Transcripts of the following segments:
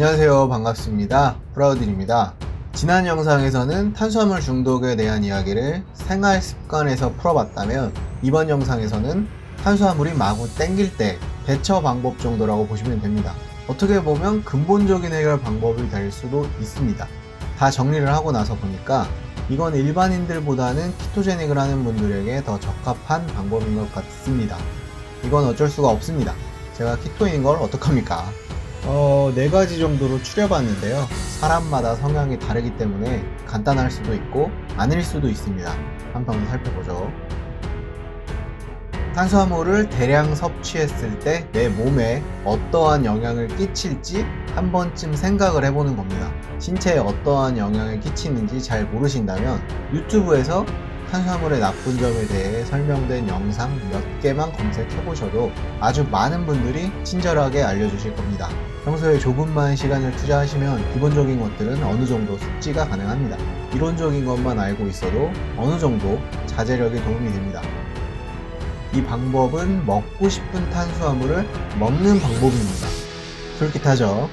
안녕하세요. 반갑습니다. 프라우딘입니다. 지난 영상에서는 탄수화물 중독에 대한 이야기를 생활 습관에서 풀어봤다면 이번 영상에서는 탄수화물이 마구 땡길 때 대처 방법 정도라고 보시면 됩니다. 어떻게 보면 근본적인 해결 방법이 될 수도 있습니다. 다 정리를 하고 나서 보니까 이건 일반인들보다는 키토제닉을 하는 분들에게 더 적합한 방법인 것 같습니다. 이건 어쩔 수가 없습니다. 제가 키토인 걸 어떡합니까? 어, 네 가지 정도로 추려봤는데요. 사람마다 성향이 다르기 때문에 간단할 수도 있고 아닐 수도 있습니다. 한번 살펴보죠. 탄수화물을 대량 섭취했을 때 내 몸에 어떠한 영향을 끼칠지 한 번쯤 생각을 해보는 겁니다. 신체에 어떠한 영향을 끼치는지 잘 모르신다면 유튜브에서 탄수화물의 나쁜 점에 대해 설명된 영상 몇 개만 검색해 보셔도 아주 많은 분들이 친절하게 알려주실 겁니다. 평소에 조금만 시간을 투자하시면 기본적인 것들은 어느 정도 숙지가 가능합니다. 이론적인 것만 알고 있어도 어느 정도 자제력에 도움이 됩니다. 이 방법은 먹고 싶은 탄수화물을 먹는 방법입니다. 솔깃하죠?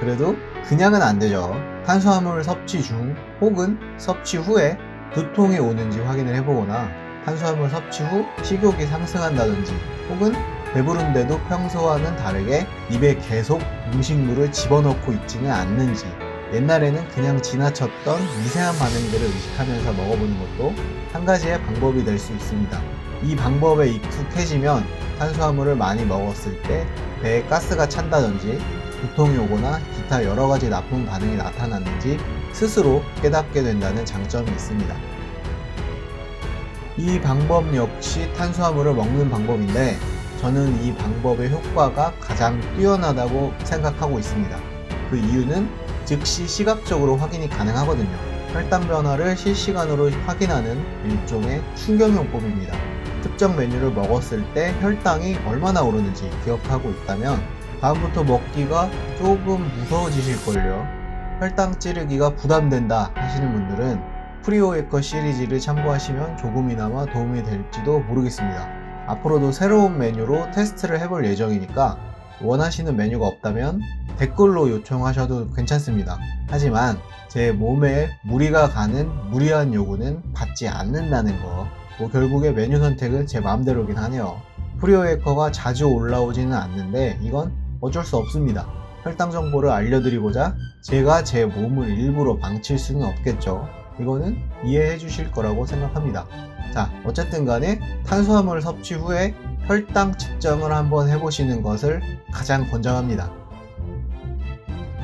그래도 그냥은 안 되죠. 탄수화물 섭취 중 혹은 섭취 후에 두통이 오는지 확인을 해보거나 탄수화물 섭취 후 식욕이 상승한다든지 혹은 배부른데도 평소와는 다르게 입에 계속 음식물을 집어넣고 있지는 않는지 옛날에는 그냥 지나쳤던 미세한 반응들을 의식하면서 먹어보는 것도 한 가지의 방법이 될 수 있습니다. 이 방법에 익숙해지면 탄수화물을 많이 먹었을 때 배에 가스가 찬다든지 오거나 기타 여러 가지 나쁜 반응이 나타났는지 스스로 깨닫게 된다는 장점이 있습니다. 이 방법 역시 탄수화물을 먹는 방법인데 저는 이 방법의 효과가 가장 뛰어나다고 생각하고 있습니다. 그 이유는 즉시 시각적으로 확인이 가능하거든요. 혈당 변화를 실시간으로 확인하는 일종의 충격요법입니다. 특정 메뉴를 먹었을 때 혈당이 얼마나 오르는지 기억하고 있다면 다음부터 먹기가 조금 무서워지실걸요. 혈당 찌르기가 부담된다 하시는 분들은 프리오에커 시리즈를 참고하시면 조금이나마 도움이 될지도 모르겠습니다. 앞으로도 새로운 메뉴로 테스트를 해볼 예정이니까 원하시는 메뉴가 없다면 댓글로 요청하셔도 괜찮습니다. 하지만 제 몸에 무리가 가는 무리한 요구는 받지 않는다는 거. 뭐 결국에 메뉴 선택은 제 마음대로긴 하네요. 프리오에커가 자주 올라오지는 않는데 이건 어쩔 수 없습니다. 혈당 정보를 알려드리고자 제가 제 몸을 일부러 망칠 수는 없겠죠. 이거는 이해해 주실 거라고 생각합니다. 자, 어쨌든 간에 탄수화물 섭취 후에 혈당 측정을 한번 해보시는 것을 가장 권장합니다.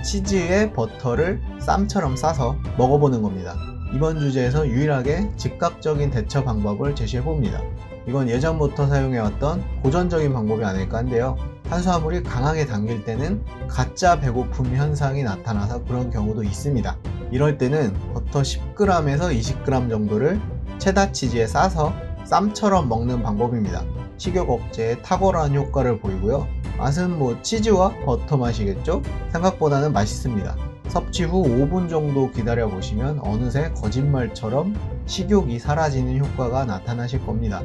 치즈에 버터를 쌈처럼 싸서 먹어보는 겁니다. 이번 주제에서 유일하게 즉각적인 대처 방법을 제시해 봅니다. 이건 예전부터 사용해왔던 고전적인 방법이 아닐까 한데요. 탄수화물이 강하게 당길 때는 가짜 배고픔 현상이 나타나서 그런 경우도 있습니다. 이럴 때는 버터 10g에서 20g 정도를 체다 치즈에 싸서 쌈처럼 먹는 방법입니다. 식욕 억제에 탁월한 효과를 보이고요. 맛은 뭐 치즈와 버터 맛이겠죠? 생각보다는 맛있습니다. 섭취 후 5분 정도 기다려 보시면 어느새 거짓말처럼 식욕이 사라지는 효과가 나타나실 겁니다.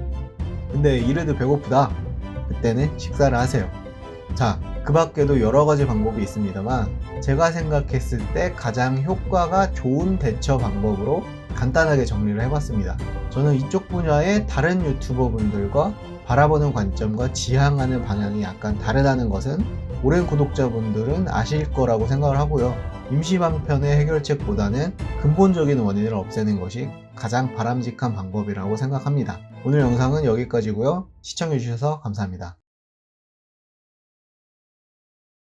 근데 이래도 배고프다. 그때는 식사를 하세요. 자, 그 밖에도 여러 가지 방법이 있습니다만 제가 생각했을 때 가장 효과가 좋은 대처 방법으로 간단하게 정리를 해봤습니다. 저는 이쪽 분야의 다른 유튜버 분들과 바라보는 관점과 지향하는 방향이 약간 다르다는 것은 오랜 구독자분들은 아실 거라고 생각을 하고요. 임시방편의 해결책보다는 근본적인 원인을 없애는 것이 가장 바람직한 방법이라고 생각합니다. 오늘 영상은 여기까지고요. 시청해주셔서 감사합니다.